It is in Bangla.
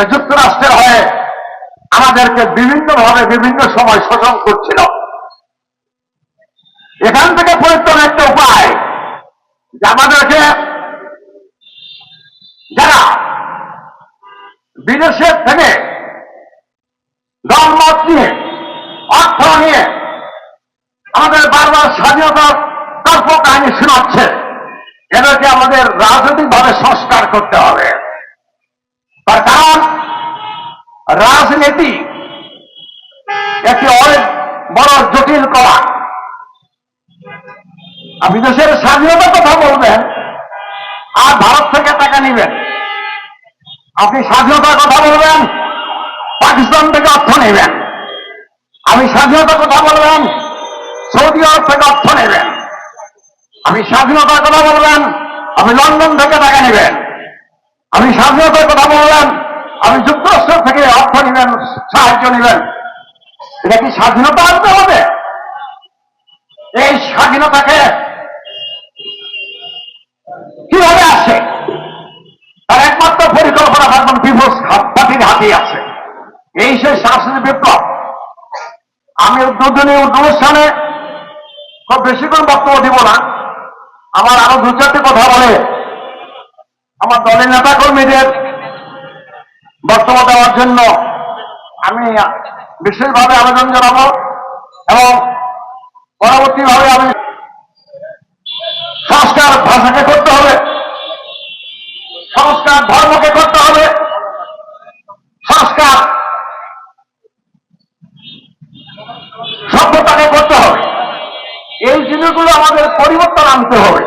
যে যুক্তরাষ্ট্রের হয়ে আমাদেরকে বিভিন্নভাবে বিভিন্ন সময় শোষণ করছিল। এখান থেকে পরিত্রাণ একটা উপায়, যে আমাদেরকে যারা বিদেশের থেকে দলমত নিয়ে, অর্থ নিয়ে আমাদের বারবার স্বাধীনতার কল্পকাহিনী শোনাচ্ছে, এদেরকে আমাদের রাজনৈতিকভাবে সংস্কার করতে হবে। রাজনীতি একটি অনেক বড় জটিল কলা। আপনি দেশের স্বাধীনতার কথা বলবেন, আর ভারত থেকে টাকা নেবেন। আপনি স্বাধীনতার কথা বলবেন, পাকিস্তান থেকে অর্থ নেবেন। আমি স্বাধীনতার কথা বলবেন, সৌদি আরব থেকে অর্থ নেবেন। আমি স্বাধীনতার কথা বলবেন আমি লন্ডন থেকে টাকা নেবেন। আমি স্বাধীনতার কথা বলবেন আমি যুক্তরাষ্ট্র থেকে অর্থ নেবেন সাহায্য নেবেন এটা কি স্বাধীনতা আনতে হবে? এই স্বাধীনতাকে কীভাবে আসে? তার একমাত্র পরিকল্পনা এখন বিভোজ পার্টির হাতেই আছে। এই সেই সাংস্কৃতিক বিপ্লব। আমি উদ্বোধনী অনুষ্ঠানে খুব বেশি করে বক্তব্য দিব না। আমার আরও দু চারটি কথা বলে। আমার দলের নেতা কর্মীদের বক্তব্য দেওয়ার জন্য আমি বিশেষভাবে আবেদন জানাব এবং পরবর্তীভাবে আমি সংস্কার ভাষাকে করতে হবে, সংস্কার ধর্মকে করতে হবে, সংস্কার সভ্যতাকে করতে হবে। এই জিনিসগুলো আমাদের পরিবর্তন আনতে হবে।